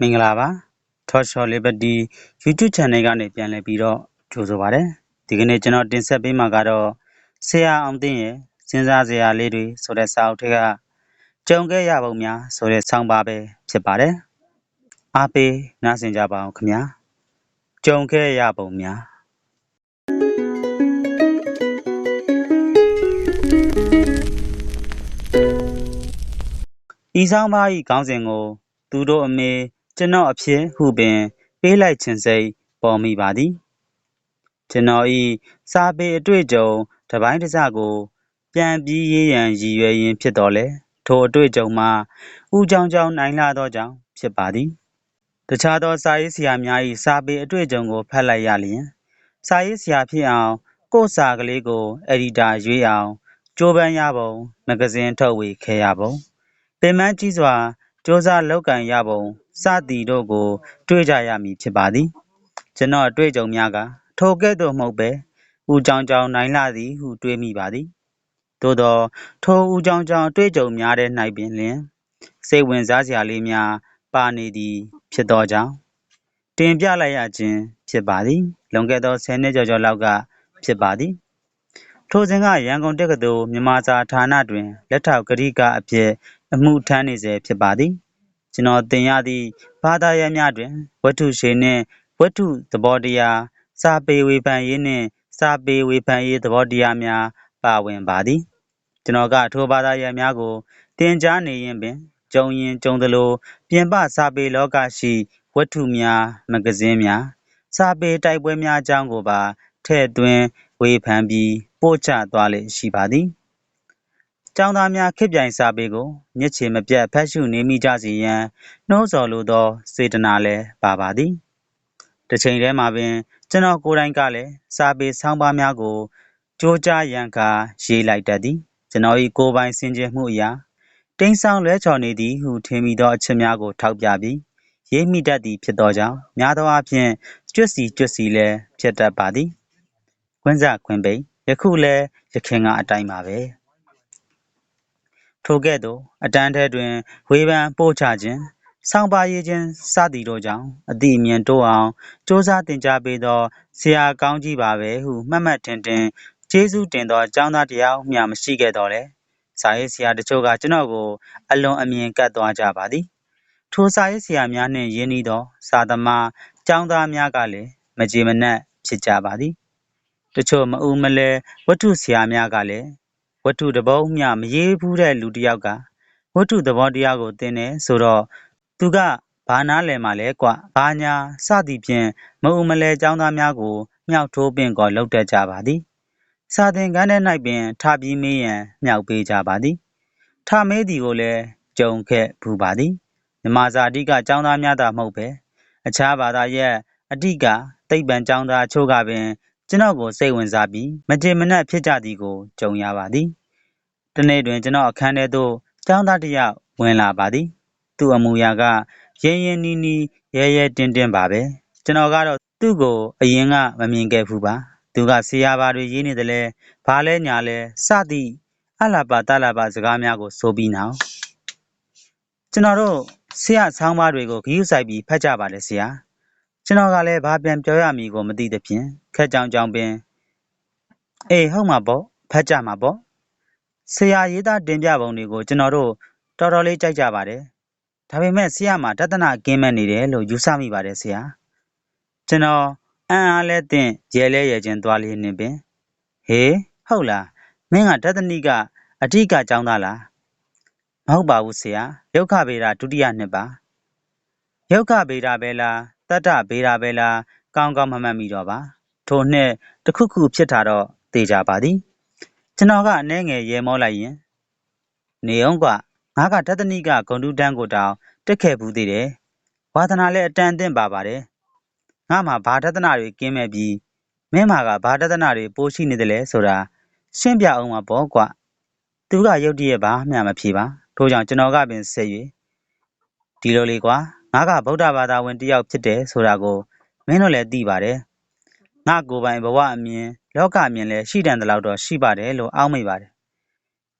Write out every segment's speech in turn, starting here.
မင်္ဂလာပါ Talk Show Liberty YouTube Channel ကနေပြန်လည်ပြီးတော့ကြိုဆိုပါရစေဒီကနေ့ကျွန်တော်တင်ဆက်ပေးမှာကတော့ဆရာအောင်သိရဲ့စဉ်းစားစရာလေးတွေဆိုတဲ့စာအုပ်ထဲကကြုံခဲ့ရပုံများဆိုတဲ့ဆောင်းပါပဲဖြစ်ပါတယ်အားပေးနားဆင်ကြပါအောင်ခင်ဗျာကြုံခဲ့ရပုံများဤဆောင်ပါ၏ခေါင်းစဉ်ကို သူတို့အမေ ကျွန်တော်အဖြစ်ဟုပင် ပေးလိုက်ခြင်းစိတ်ပေါ်မိပါသည်ကျွန်တော်ဤစာပေအတွေ့အကြုံတစ်ပိုင်းတစ်စကို ပြန်ပြီးရေးရန်ရည်ရွယ်ရင်းဖြစ်တော်လဲထိုအတွေ့အကြုံမှာဥကြောင်ကြောင်နိုင်လာသောကြောင့်ဖြစ်ပါသည်တခြားသောစာရေးဆရာများ၏စာပေအတွေ့အကြုံကိုဖတ်လိုက်ရလျင်စာရေးဆရာဖြစ်အောင်ကို့စာကလေးကိုအက်ဒီတာရွေးအောင်ကြိုးပမ်းရပုံမဂဇင်းထုတ်ဝေခဲ့ရပုံပင်မကြီးစွာ စ조사လောက်ကန်ရပုံ စသည်တို့ကို တွေ့ကြရမည်ဖြစ်ပါသည် ကျွန်တော်အတွေ့အကြုံများက ထိုကဲ့သို့မဟုတ်ပဲဦးကြောင်ကြောင်နိုင်လာသည်ဟု တွေးမိပါသည် သို့သောထိုဦးကြောင်ကြောင်အတွေ့အကြုံများတဲ့၌ပင်လျှင် စိတ်ဝင်စားစရာလေးများ ပါနေသည်ဖြစ်သောကြောင့် တင်ပြလိုက်ရခြင်းဖြစ်ပါသည် လွန်ခဲ့သော10နှစ်ကျော်ကျော်လောက်က ဖြစ်ပါသည် ထိုစဉ်က ရန်ကုန်တက္ကသိုလ် မြန်မာစာဌာနတွင် လက်ထောက်ကတိကအဖြစ် အမှုထမ်းနေစေဖြစ်ပါသည်ကျွန်တော်သင်ရသည့်ဘာသာရပ်များတွင် ဝတ္ထုရှိနှင့် ဝတ္ထုသဘောတရားစာပေဝေဖန်ရေးနှင့် စာပေဝေဖန်ရေးသဘောတရားများပါဝင်ပါသည်ကျွန်တော်ကထိုဘာသာရပ်များကိုသင်ကြားနေရင်ပင်ကြုံရင်ကြုံသလိုပြင်ပစာပေလောကရှိဝတ္ထုများမဂဇင်းများစာပေတိုက်ပွဲများအကြောင်းကိုပါထည့်သွင်းဝေဖန်ပြီးပို့ချသွားလေရှိပါသည် ကျောင်းသားများခေတ်ပြိုင်စာပေကိုညစ်ချေမပြတ် ဖတ်ရှုနေမိကြစေရန် နှိုးဆော်လိုသော စေတနာလည်းပါပါသည် တစ်ချိန်တည်းမှာပင် ကျွန်တော်ကိုယ်တိုင်ကလည်း စာပေဆောင်းပါးများကို ကြိုးကြားရန်ကာ ရေးလိုက်တတ်သည် ကျွန်တော်၏ကိုယ်ပိုင်စင်ကြယ်မှုအရာတိမ်ဆောင်လွဲချော်နေသည်ဟု ထင်မိသောအချက်များကို ထောက်ပြပြီး ရေးမိတတ်သည်ဖြစ်သောကြောင့် များသောအားဖြင့် ကျွတ်စီကျွတ်စီလည်း ဖြစ်တတ်ပါသည်ခွင်းစခွင်းပိန်ယခုလည်းရခင်ကအတိုင်းပါပဲ ထိုကဲ့သို့အတန်းထဲတွင်ဝေဖန်ပို့ချခြင်းဆောင်းပါးရေးခြင်းစသည်တို့ကြောင့်အသည့်အမြင်တိုးအောင်စ조사တင် जा ပေးသောဆရာကောင်းကြီးပါပဲဟုမှတ်မှတ်တင်တင်ကျေးဇူးတင်သောကျောင်းသားတယောက်မျှမရှိခဲ့တော့လေစာရေးဆရာတချို့ကကျွန်တော်ကိုအလွန်အမြင်ကပ်သွားကြပါသည်ထိုစာရေးဆရာများနှင့်ရင်းနှီးသောစာသမားကျောင်းသားများကလည်းမကြေမနက်ဖြစ်ကြပါသည်တချို့မအူမလဲဝတ္ထုဆရာများကလည်း ဝတ္ထုတပုတ်မျှမရေးဘူးတဲ့လူတစ်ယောက်ကဝတ္ထုသဘောတရားကိုသင်တယ်ဆိုတော့သူကဘာနားလည်မှလဲကွဘာညာစသည်ဖြင့်မအူမလဲចောင်းသားများကိုမြောက်ထိုးပင်ကောလှုပ်တတ်ကြပါသည်စာသင်ခန်းထဲ၌ပင်ထပြီးမေးရန်မြောက်ပေးကြပါသည်ထမေးသည်ကိုလည်းကြုံခဲ့ဘူးပါသည်မြမစာအဓိကចောင်းသားများသာမဟုတ်ပဲအခြားဘာသာရဲ့အဓိကသိပ္ပံចောင်းသားချို့ကပင် ကျွန်တော်ကို စိတ်ဝင်စားပြီး မကြေမနက်ဖြစ်ကြသည်ကို ကြုံရပါသည်တနေ့တွင် ကျွန်တော်အခန်းထဲသို့ ကျောင်းသားတစ်ယောက် ဝင်လာပါသည် သူ့အမူအရာက ရင်းရင်းနီးနီး ရဲရဲတင်းတင်းပါပဲ ကျွန်တော်ကတော့ သူ့ကို အရင်က မမြင်ခဲ့ဘူးပါ သူက ဆရာဘာတွေရေးနေတယ်လဲ ဘာလဲညာလဲ စသည်အလာပါတလာပါစကားများကို ဆိုပြီးနောက် ကျွန်တော်တို့ ဆရာဆောင်းပါးတွေကို ဂရုစိုက်ပြီး ဖတ်ကြပါလေဆရာ ကျွန်တော်ကလည်း ဘာပြန်ပြောရမည်ကို မသိသဖြင့်ခက်ကြောင်ကြောင်ပင် အေး ဟုတ်မှာပေါ့ ဖတ်ကြမှာပေါ့ ဆရာရေးသားတင်ပြပုံတွေကို ကျွန်တော်တို့ တော်တော်လေး ကြိုက်ကြပါတယ် ဒါပေမဲ့ဆရာမှာတသနာကင်းမဲ့နေတယ်လို့ ယူဆမိပါတယ်ဆရာ ကျွန်တော် အံ့အားလဲတင်ရဲလဲရဲချင်းသွားလေးနေပင် ဟေး ဟုတ်လား မင်းကတသနိက အဓိကကျောင်းသားလား မဟုတ်ပါဘူးဆရာ ရုခဗေဒ ဒုတိယနှစ်ပါ ရုခဗေဒပဲလား တတ္တဗေဒပဲလားကောင်းကောင်းမမှတ်မိတော့ပါထိုနှစ်တခုခုဖြစ်တာတော့သိကြပါသည်ကျွန်တော်ကအနှဲငယ်ရေမောလိုက်ရင်နေအောင်ကငါကတသနိကဂုံတူးတန်းကိုတောင်တက်ခဲ့ဘူးသေးတယ်ဝါသနာလည်းအတန်အသင့်ပါပါတယ်ငါမှဘာတသနာတွေကင်းမဲ့ပြီးမင်းမာကဘာတသနာတွေပိုးရှိနေတယ်လဲဆိုတာရှင်းပြအောင်ပါပေါ့ကွသူကရုတ်တရက်ပါမှမဖြေပါထို့ကြောင့်ကျွန်တော်ကပင်ဆက်၍ဒီလိုလေးကွာ ငါက ဗုဒ္ဓဘာသာဝင်တယောက်ဖြစ်တယ်ဆိုတာကို မင်းတို့လည်း သိပါတယ် ငါကိုယ်ပိုင် ဘဝအမြင် လောကအမြင်လည်း ရှိတန်တဲ့လောက်တော့ ရှိပါတယ်လို့ အောက်မိပါတယ်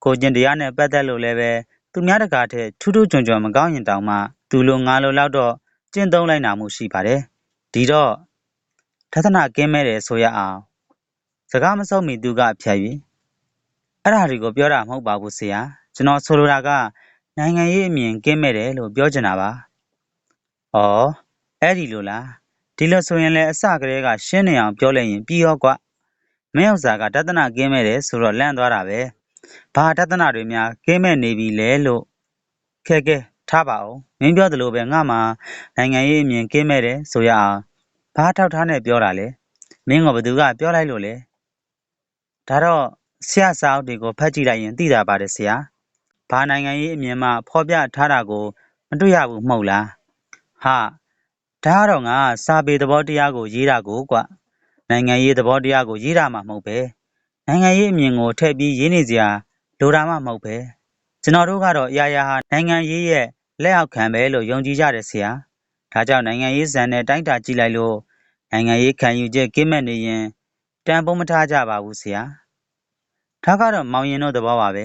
ကိုကျင်တရားနဲ့ ပတ်သက်လို့လည်းပဲ သူများတကာထက် ထူးထူးချွန်ချွန် မကောင်းရင်တောင်မှ သူလိုငါလိုလောက်တော့ ကျင့်သုံးလိုက်နာမှု ရှိပါတယ် ဒီတော့ထသနာကင်းမဲ့တယ်ဆိုရအောင် စကားမဆုံးမီ သူကဖြတ်၍အဲ့ဒါတွေကို ပြောတာမဟုတ်ပါဘူးဆရာ ကျွန်တော်ဆိုလိုတာက နိုင်ငံရေးအမြင် ကင်းမဲ့တယ်လို့ ပြောချင်တာပါ ဩအဲ့ဒီလိုလား ဒီလိုဆိုရင်လည်း အစကတည်းက ရှင်းနေအောင် ပြောလိုက်ရင် ပြီးရောကွ မင်းဥစ္စာကတသနာကင်းမဲ့တယ်ဆိုတော့ လန့်သွားတာပဲ ဘာတသနာတွေများ ကင်းမဲ့နေပြီလဲလို့ခဲခဲထားပါအောင်မင်းပြောသလိုပဲ ငါမှနိုင်ငံရေးအမြင် ကင်းမဲ့တယ်ဆိုရအောင် ဘာထောက်ထားနဲ့ ပြောတာလဲ မင်းကဘသူက ပြောလိုက်လို့လဲ ဒါတော့ ဆရာစာအုပ်တွေကို ဖတ်ကြည့်လိုက်ရင် သိတာပါတယ်ဆရာ ဘာနိုင်ငံရေးအမြင်မှ ဖော်ပြထားတာကို မတွေ့ရဘူး မဟုတ်လား ဟာဒါကတော့ငါစာပေသဘောတရားကို ရေးတာကိုကွနိုင်ငံရေးသဘောတရားကို ရေးတာမှမဟုတ်ပဲနိုင်ငံရေးအမြင်ကိုထည့်ပြီးရေးနေစရာလိုတာမှမဟုတ်ပဲကျွန်တော်တို့ကတော့အရာရာဟာနိုင်ငံရေးရဲ့လက်အောက်ခံပဲလို့ယုံကြည်ကြတယ်ဆရာဒါကြောင့်နိုင်ငံရေးဇာတ်နဲ့တိုင်းတာကြည့်လိုက်လို့နိုင်ငံရေးခံယူချက်ကင်းမဲ့နေရင်တန်ဖိုးမထားကြပါဘူးဆရာဒါကတော့မောင်ရင်တို့သဘောပါပဲ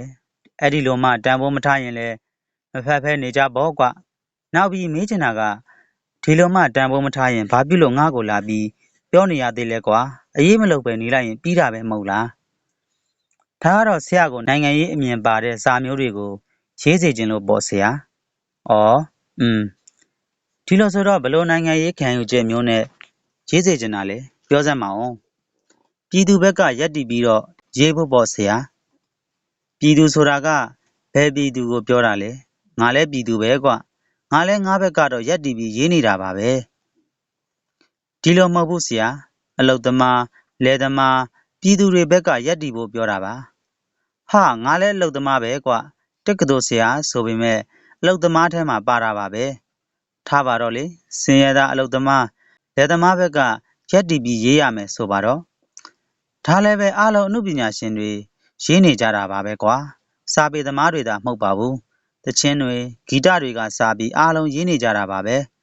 အဲ့ဒီလိုမှတန်ဖိုးမထားရင်လည်းမဖက်ဖဲနေကြပေါ့ကွနောက်ပြီးမေးချင်တာက ဒီလိုမှ တန်ဖိုးမထားရင် ဘာဖြစ်လို့ ငါ့ကိုလာပြီး ပြောနေရသေးလဲကွာအေးမလုပ်ပဲနေလိုက်ရင် ပြီးတာပဲမဟုတ်လား ဒါကတော့ ဆရာကနိုင်ငံရေးအမြင်ပါတဲ့ စာမျိုးတွေကို ရေးစေခြင်းလို့ပေါ့ဆရာ။အော်อืมဒီလိုဆိုတော့ဘလို့နိုင်ငံရေးခံယူချက်မျိုးနဲ့ ရေးစေခြင်းတာလေပြောစမ်းမအောင်။ပြည်သူဘက်ကရက်တည်ပြီးတော့ ရေးဖို့ပေါ့ဆရာ။ပြည်သူဆိုတာက ဘယ်ပြည်သူကို ပြောတာလဲ။ငါလည်း ပြည်သူပဲကွ။ ငါလည်းငါဘက်ကတော့ရက်တည်ပြီးရေးနေတာပါပဲ။ဒီလိုမဟုတ်ဘူးဆရာ။အလုတ်သမားလယ်သမားပြည်သူတွေဘက်ကရက်တည်ဖို့ပြောတာပါ။ဟာငါလည်းအလုတ်သမားပဲကွ။တက္ကသိုလ်ဆရာဆိုပေမဲ့အလုတ်သမားထဲမှာပါတာပါပဲ။ထားပါတော့လေ။စင်ရသားအလုတ်သမားလယ်သမားဘက်ကရက်တည်ပြီးရေးရမယ်ဆိုပါတော့။ဒါလည်းပဲအားလုံးအမှုပညာရှင်တွေရေးနေကြတာပါပဲကွာ။စာပေသမားတွေသာမဟုတ်ပါဘူး။ တချင်းတွေဂီတတွေကစာပြီးအားလုံးရေးနေကြတာပါပဲ။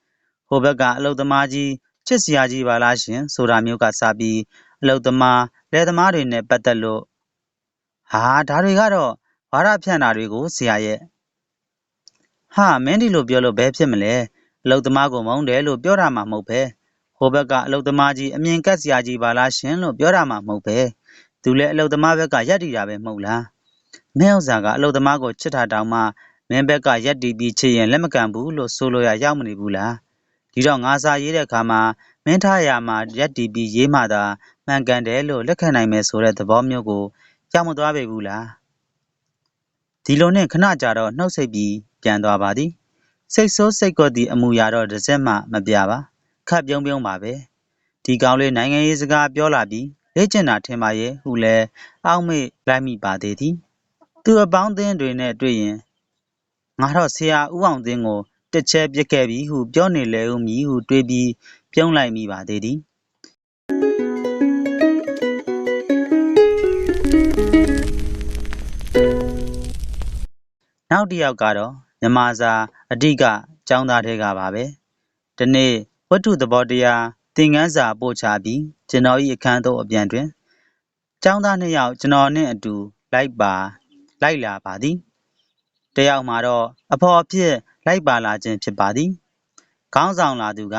ဟိုဘက်ကအလုတ်သမားကြီးချစ်စရာကြီးပါလားရှင်ဆိုတာမျိုးကစာပြီးအလုတ်သမားလယ်သမားတွေနဲ့ပတ်သက်လို့ဟာဒါတွေကတော့ဝါရဖြန့်တာတွေကိုဆရာရဲ့ဟာမင်းဒီလိုပြောလို့ဘယ်ဖြစ်မလဲအလုတ်သမားကိုမုန်းတယ်လို့ပြောတာမှမဟုတ်ပဲဟိုဘက်ကအလုတ်သမားကြီးအမြင်ကက်စရာကြီးပါလားရှင်လို့ပြောတာမှမဟုတ်ပဲသူလည်းအလုတ်သမားဘက်ကရက်တည်တာပဲမဟုတ်လားမင်းဥစ္စာကအလုတ်သမားကိုချစ်တာတောင်မှ မင်းဘက်ကရက်တည်ပြီးချစ်ရင် လက်မကန်ဘူးလို့ ဆိုလိုရရောက်မနေဘူးလား ဒီတော့ ငါစာရေးတဲ့အခါမှာ မင်းထားရမှာရက်တည်ပြီးရေးမှသာ မှန်ကန်တယ်လို့ လက်ခံနိုင်မယ်ဆိုတဲ့ သဘောမျိုးကိုကြောက်မသွားပေဘူးလား ဒီလိုနဲ့ ခဏကြာတော့ နှုတ်ဆက်ပြီး ပြန်သွားပါသည် စိတ်ဆိုးစိတ်ကော့သည့် အမူအရာတော့တစ်စက်မှ မပြပါ ခပ်ပြုံးပြုံးပါပဲ ဒီကောင်လေး နိုင်ငံရေးစကားပြောလာပြီးလေ့ကျင့်တာ ထင်ပါရဲ့ ဟုလဲအောက်မေ့လိုက်မိပါသေးသည် သူအပေါင်းအသင်းတွေနဲ့တွေ့ရင် ငါတော့ ဆရာဦးအောင်သင်းကို တစ်ချက်ပြစ်ခဲ့ပြီဟု ပြောနေလေဦးမည်ဟုတွေးပြီး ပြုံးလိုက်မိပါသေးသည်နောက်တစ်ယောက်ကတော့ မြမစာအဓိကចောင်းသားတွေကပါပဲဒီနေ့ ဝတ္ထုသဘောတရား သင်ခန်းစာပို့ချပြီး ကျွန်တော်၏အခန်းသို့အပြန်တွင်ចောင်းသားနှစ်ယောက် ကျွန်တော်နှင့်အတူ လိုက်ပါ လိုက်လာပါသည် တယောက်မှာတော့ အဖော်အဖြစ် လိုက်ပါလာခြင်း ဖြစ်ပါသည် ခေါင်းဆောင်လာသူက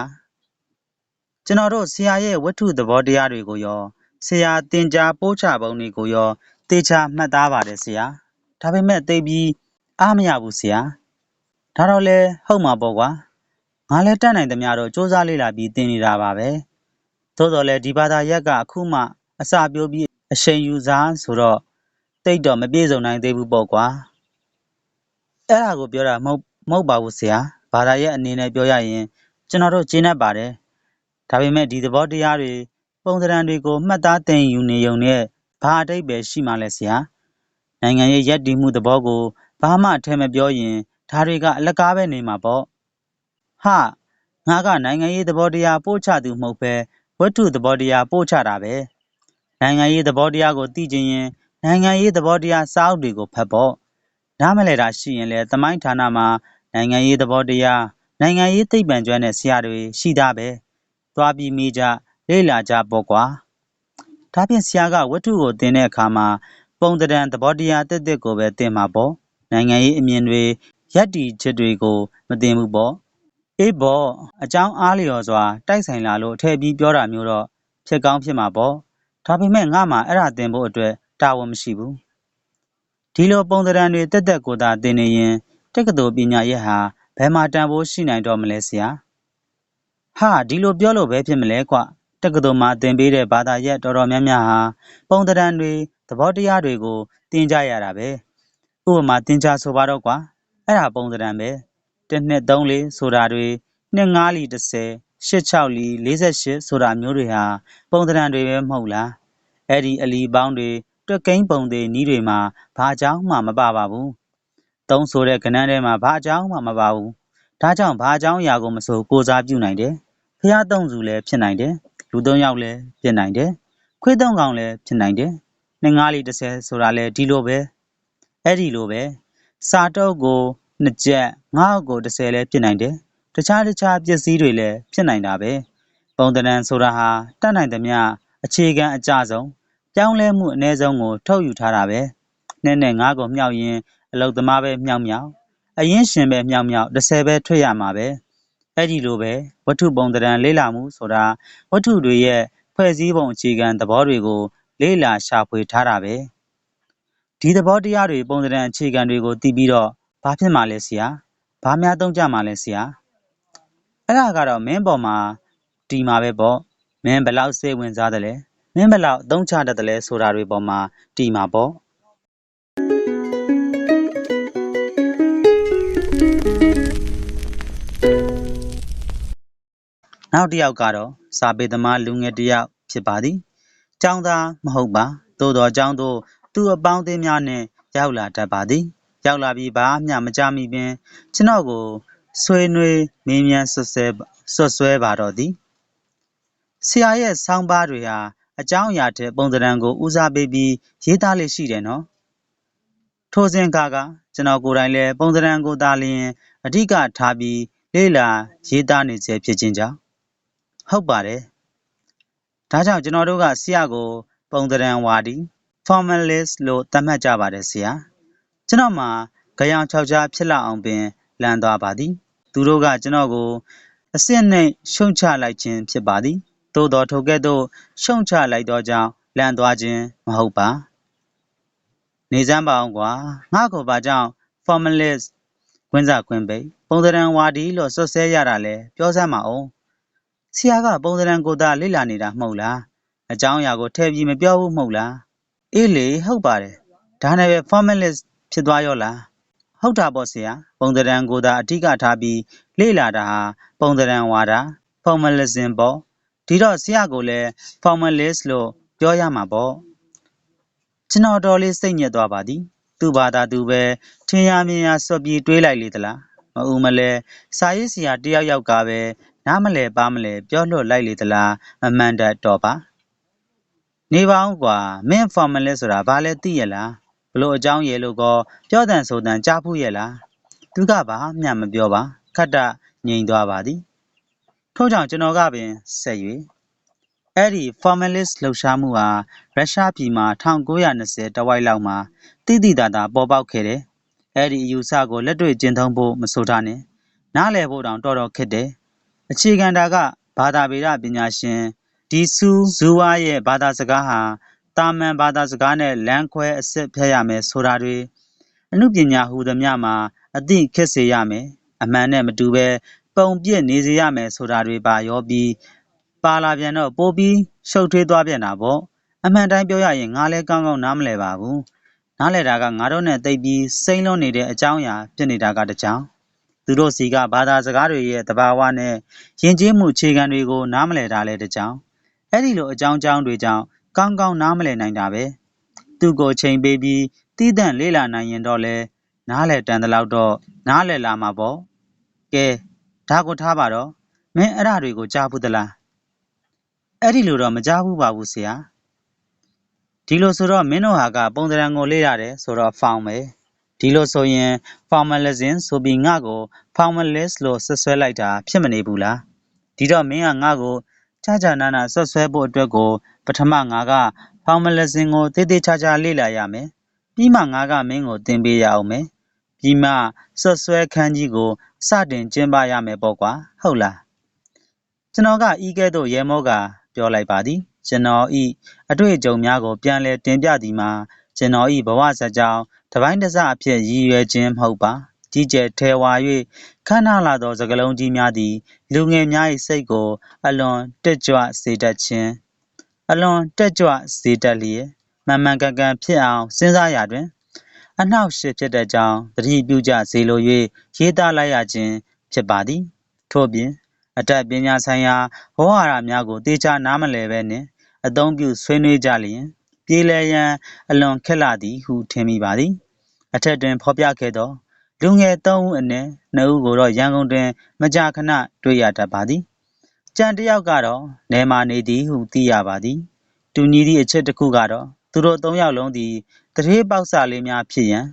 ကျွန်တော်တို့ ဆရာရဲ့ ဝတ္ထုသဘောတရားတွေကိုရော ဆရာတင် जा ပို့ချပုံတွေကိုရောတေချာမှတ်သားပါတယ်ဆရာ ဒါပေမဲ့ သိပြီး အားမရဘူးဆရာ ဒါတော့လေဟုတ်မှာပေါ့ကွာ ငါလည်း တတ်နိုင်သမျှတော့စူးစမ်းလေ့လာပြီး သင်နေတာပါပဲ သို့တော်လည်း ဒီဘာသာရက်က အခုမှ အစာပြိုးပြီးအချိန်ယူစားဆိုတော့တိတ်တော့ မပြေဆုံးနိုင်သေးဘူးပေါ့ကွာ အဲ့ဒါကို ပြောတာမဟုတ်မဟုတ်ပါဘူးဆရာ ဘာသာရက်အနေနဲ့ ပြောရရင် ကျွန်တော်တို့ ကျင်းတတ်ပါတယ် ဒါပေမဲ့ ဒီသဘောတရားတွေ ပုံသဏ္ဍာန်တွေကို မှတ်သားသင်ယူနေုံနဲ့ ဘာအတိတ်ပဲရှိမှလဲဆရာ နိုင်ငံရေးရက်တည်မှုသဘောကို ဘာမှအထင်မပြောရင် ဒါတွေက အလကားပဲနေမှာပေါ့ဟာငါက နိုင်ငံရေးသဘောတရား ပို့ချသူမဟုတ်ပဲဝတ္ထုသဘောတရား ပို့ချတာပဲ နိုင်ငံရေးသဘောတရားကို သိချင်ရင် နိုင်ငံရေးသဘောတရား စာအုပ်တွေကို ဖတ်ပေါ့ နားမလဲတာရှိရင်လည်း သမိုင်းဌာနမှာ နိုင်ငံရေးသဘောတရား နိုင်ငံရေးသိပ္ပံကျွမ်းတဲ့ ဆရာတွေ ရှိသားပဲ သွားပြီးမိကြ လေ့လာကြပေါ့ကွာ ဒါဖြင့် ဆရာက ဝတ္ထုကို သင်တဲ့အခါမှာ ပုံတံသဘောတရားတက်တက်ကိုပဲ သင်မှာပေါ့ နိုင်ငံရေးအမြင်တွေရက်တီချက်တွေကို မသင်ဘူးပေါ့ အေးဘောအကြောင်းအားလျော်စွာ တိုက်ဆိုင်လာလို့အထည့်ပြီးပြောတာမျိုးတော့ ဖြစ်ကောင်းဖြစ်မှာပေါ့ ဒါပေမဲ့ ငါမှအဲ့ဒါတင်ဖို့အတွက် တာဝန်မရှိဘူး ဒီလိုပုံသဏ္ဍာန်တွေတက်တက်ကိုသာတင်နေရင် တက္ကသိုလ်ပညာရက်ဟာ ဘယ်မှာတန်ဖိုးရှိနိုင်တော့မလဲဆရာဟာဒီလိုပြောလို့ပဲဖြစ်မလဲကွ တက္ကသိုလ်မှာသင်ပေးတဲ့ ဘာသာရပ်တော်တော်များများဟာ ပုံသဏ္ဍာန်တွေ သဘောတရားတွေကို သင်ကြရတာပဲ ဥပမာ သင်ကြားဆိုပါတော့ကွာ အဲ့ဒါ ပုံသဏ္ဍာန်ပဲတစ်နှစ်သုံးလေးဆိုတာတွေနှစ်ငါးလီ30 86လီ48ဆိုတာမျိုးတွေဟာ ပုံသဏ္ဍာန်တွေပဲ မဟုတ်လား အဲ့ဒီ အလီပေါင်းတွေ တွက်ကိန်းပုံတွေနီးတွေမှာ ဘာအကြောင်းမှမပါပါဘူး သုံးဆိုတဲ့ကဏ္ဍထဲမှာ ဘာအကြောင်းမှ မပါဘူး ဒါကြောင့် ဘာအကြောင်းအရာကိုမဆို ကိုစားပြုနိုင်တယ်ဖျားသုံးစုလည်း ဖြစ်နိုင်တယ် လူသုံးယောက်လည်း ဖြစ်နိုင်တယ် ခွေးသုံးကောင်လည်း ဖြစ်နိုင်တယ် နှစ်ငါးလီ30ဆိုတာလည်း ဒီလိုပဲ အဲ့ဒီလိုပဲ စာတုပ်ကို နှစ်ကျက်ငါးအုပ်ကို30လည်း ဖြစ်နိုင်တယ် တခြားတခြား ပစ္စည်းတွေလည်း ဖြစ်နိုင်တာပဲ ပုံသဏ္ဍာန်ဆိုတာဟာ တတ်နိုင်သမျှ အခြေခံအကျဆုံး ပြောင်းလဲမှုအ ਨੇ ဆုံးကို ထုတ်ယူထားတာပဲနဲ့နဲ့ငါးကိုမြောက်ရင် အလုတ်သမားပဲမြောက်မြောက် အရင်ရှင်ပဲမြောက်မြောက်30ပဲထွက်ရမှာပဲ အဲ့ဒီလိုပဲ ဝတ္ထုပုံသဏ္ဍာန်လေးလာမှုဆိုတာ ဝတ္ထုတွေရဲ့ ဖွဲ့စည်းပုံအခြေခံသဘောတွေကို လေးလာရှာဖွေထားတာပဲ ဒီသဘောတရားတွေ ပုံသဏ္ဍာန်အခြေခံတွေကိုသိပြီးတော့ ဘာဖြစ်မှာလဲဆရာ ဘာများသုံးကြမှာလဲဆရာ အဲ့ဒါကတော့ မင်းပေါ်မှာဒီမှာပဲပေါ့ မင်းဘယ်လောက် စိတ်ဝင်စားတယ်လဲ မင်းဘယ်လောက်အသုံးချတတ်တယ်လဲဆိုတာတွေပေါ်မှာဒီမှာပေါ့နောက်တစ်ယောက်ကတော့စာပေသမားလူငယ်တစ်ယောက်ဖြစ်ပါသည်။ចောင်းသားမဟုတ်ပါ။သို့တော်ចောင်းသို့သူ့အပေါင်းအသင်းများနှင့်ရောက်လာတတ်ပါသည်။ရောက်လာပြီးဘာမျှမကြမိပင်ကျွန်တော်ကိုဆွေးနွေးမေးမြန်းဆွတ်ဆွဲဆွတ်ဆွဲပါတော့သည်။ဆရာရဲ့ဆောင်းပါးတွေဟာ အကြောင်းအရာထက် ပုံသဏ္ဍာန်ကို ဦးစားပေးပြီး ရေးသားလေးရှိတယ်နော်။ထိုစဉ်ကကကျွန်တော်ကိုယ်တိုင်လည်း ပုံသဏ္ဍာန်ကိုသာလျှင် အဓိကထားပြီး လေ့လာရေးသားနေစေဖြစ်ခြင်းကြောင့် ဟုတ်ပါတယ် ဒါကြောင့် ကျွန်တော်တို့က ဆရာကို ပုံသဏ္ဍာန်ဝါဒီ formalist လို့ သတ်မှတ်ကြပါတယ်ဆရာ ကျွန်တော်မှာကြောင်ချောက်ကြားဖြစ်လာအောင်ပင်လမ်းသွားပါသည် သူတို့က ကျွန်တော်ကိုအစစ်နဲ့ရှုံချလိုက်ခြင်းဖြစ်ပါသည် သို့တော် ထိုကဲ့သို့ ရှုံချလိုက်သောကြောင့်လမ်းသွားခြင်း မဟုတ်ပါ နေစမ်းပါအောင်ကွာ ငါ့ကိုဘာကြောင့် formalist ကွင်းစာကွင်းပိတ် ပုံသဏ္ဍာန်ဝါဒီလို့ဆွတ်ဆဲရတာလဲ ပြောစမ်းပါအောင်ဆရာက ပုံသဏ္ဍာန်ကိုသာ လေ့လာနေတာ မဟုတ်လား အကြောင်းအရာကိုထည့်ပြီး မပြောဘူး မဟုတ်လား အေးလေ ဟုတ်ပါတယ် ဒါနဲ့ပဲ formalist ဖြစ်သွားရောလား ဟုတ်တာပေါ့ဆရာ ပုံသဏ္ဍာန်ကိုသာ အဓိကထားပြီး လေ့လာတာဟာ ပုံသဏ္ဍာန်ဝါဒ formalism ပေါ့ ဒီတော့ဆရာကိုလည်း formalist လို့ပြောရမှာပေါ့ကျွန်တော်တော်လေးစိတ်ညစ်သွားပါသည်သူ့ဘာသာသူပဲ ထင်ရမြင်ရစွက်ပြီးတွေးလိုက်လေသလားမအူမလဲစာရေးဆရာတယောက်ယောက်ကပဲနားမလဲပါမလဲပြောလွတ်လိုက်လေသလားမမှန်တတ်တော့ပါနေပါအောင်ကွာမင်း formalist ဆိုတာဘာလဲသိရလားဘလို့အကြောင်းရေလို့ကောပြောတန်ဆိုတန်ကြားဖို့ရဲ့လားသူကဘာမှမပြောပါခတ်တငြိမ်သွားပါသည် ထို့ကြောင့် ကျွန်တော်ကပင် ဆက်၍အဲ့ဒီ formalist လှုပ်ရှားမှုဟာ ရုရှားပြည်မှာ1920တဝိုက်လောက်မှာတိတိတသာ ပေါ်ပေါက်ခဲ့တယ် အဲ့ဒီအယူဆကို လက်တွေ့ကျင့်သုံးဖို့ မဆိုထားနဲ့ နားလည်ဖို့တောင် တော်တော်ခက်တယ် အခြေခံတာက ဘာသာဗေဒပညာရှင် ဒီဆူဇူဝါရဲ့ ဘာသာစကားဟာတာမန်ဘာသာစကားနဲ့ လမ်းခွဲအစစ်ဖျက်ရမယ် ဆိုတာတွေအမှုပညာဟူသည်များမှာ အသိခက်စေရမယ် အမှန်နဲ့မတူပဲ ပုံပြစ်နေစေရမယ်ဆိုတာတွေပါရောပြီး ပါလာပြန်တော့ ပိုပြီး ရှုပ်ထွေးသွားပြန်တာပေါ့ အမှန်တိုင်းပြောရရင် ငါလည်း ကောင်းကောင်း နားမလဲပါဘူး နားလဲတာက ငါတို့နဲ့တိတ်ပြီး စိမ့်လွန်နေတဲ့အကြောင်းအရာ ဖြစ်နေတာကတကြောင်သူတို့စီက ဘာသာစကားတွေရဲ့တဘာဝနဲ့ ယဉ်ကျေးမှု အခြေခံတွေကို နားမလည်တာလဲတကြောင်အဲ့ဒီလို အကြောင်းကြောင်းတွေကြောင့် ကောင်းကောင်း နားမလည်နိုင်တာပဲ သူ့ကိုချိန်ပေးပြီးတီးတန့် လေးလာနိုင်ရင်တော့လဲနားလဲတန်တလောက်တော့ နားလဲလာမှာပေါ့ ကဲ ဒါကိုထားပါတော့ မင်းအဲ့ဓာတွေကို ကြားဘူးသလား အဲ့ဒီလိုတော့ မကြားဘူးပါဘူးဆရာ ဒီလိုဆိုတော့ မင်းတို့ဟာက ပုံသဏ္ဍာန်ကို လေ့ရတယ်ဆိုတော့ဖောင်ပဲ ဒီလိုဆိုရင် formalism ဆိုပြီး ငါ့ကို formalist လို့ဆွဆွဲလိုက်တာ ဖြစ်မနေဘူးလား ဒီတော့မင်းက ငါ့ကိုချာချာနာနာဆွဆွဲဖို့အတွက်ကို ပထမငါက formalism ကိုတေးသေးချာချာ လေ့လာရမယ် ပြီးမှ ငါက မင်းကို သင်ပေးရအောင်မယ် ပြပြီးမှဆွတ်ဆွဲခန်းကြီးကို စတင်ကျင်းပရမယ်ပေါ့ကွာ ဟုတ်လားကျွန်တော်က ဤကဲ့သို့ ရဲမောကပြောလိုက်ပါသည် ကျွန်တော်ဤအတွေ့အကြုံများကို ပြန်လည်တင်ပြသည်မှာ ကျွန်တော်ဤဘဝဇာတ်ကြောင်းတစ်ပိုင်းတစ်စအဖြစ် ရည်ရွယ်ခြင်းမဟုတ်ပါ ကြီးကျယ်ထဲဝါ၍ခမ်းနားလာသော စကလုံးကြီးများသည် လူငယ်များ၏စိတ်ကို အလွန်တက်ကြွစေတတ်ခြင်း အလွန်တက်ကြွစေတတ်လျက် မှန်မှန်ကန်ကန်ဖြစ်အောင် စဉ်းစားရာတွင် အနှောက်အယှက်ဖြစ်တဲ့ကြောင်း သတိပြုကြစေလို၍ရေးသားလိုက်ရခြင်း ဖြစ်ပါသည် ထို့ပြင် အတတ်ပညာဆိုင်ရာ ဝေါဟာရများကိုတေချာနားမလည်ဘဲနှင့် အသုံးပြုဆွေးနွေးကြလျင် ပြေလည်ရန် အလွန်ခက်လာသည်ဟု ထင်မိပါသည် အထက်တွင် ဖော်ပြခဲ့သော လူငယ်၃ဦးအနက်၂ဦးကိုတော့ ရန်ကုန်တွင် မကြာခဏ တွေ့ရတတ်ပါသည်ကြံတစ်ယောက်ကတော့နေမာနေသည်ဟု သိရပါသည် တူညီသည့်အချက်တစ်ခုကတော့ သူတို့၃ယောက်လုံးသည် တရေပေါက်စာလေးများဖြစ်ရန်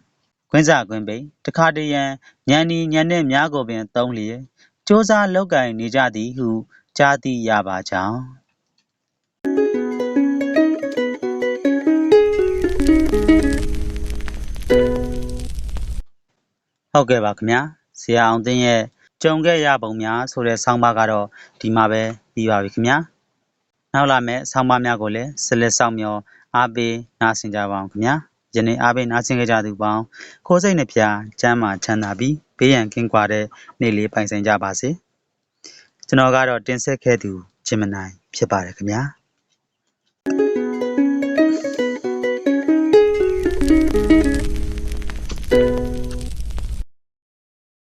ခွင်းစာခွင်းပိန် တခါတရံညံဒီညံတဲ့များကိုပင် သုံးလျက်စ조사လောက်ကင်နေကြသည်ဟု ကြားသိရပါကြောင်းဟုတ်ကဲ့ပါခင်ဗျာဆရာအောင်သိန်းရဲ့ကြုံခဲ့ရပုံများဆိုတဲ့ဆောင်းပါးကတော့ဒီမှာပဲပြီးပါပြီခင်ဗျာနောက်လာမယ့်ဆောင်းပါးများကိုလည်းဆက်လက်ဆောင်မျှော်အားပေးနားဆင်ကြပါအောင်ခင်ဗျာ ယနေ့အားပေးနားဆင်ကြကြသူပေါင်းခိုးစိတ်နှဖျားကျမ်းမာချမ်းသာပြီးဘေးရန်ကင်းကွာတဲ့နေ့လေးပိုင်ဆိုင်ကြပါစေကျွန်တော်ကတော့တင်ဆက်ခဲ့သူဂျင်မနိုင်ဖြစ်ပါတယ်ခင်ဗျာ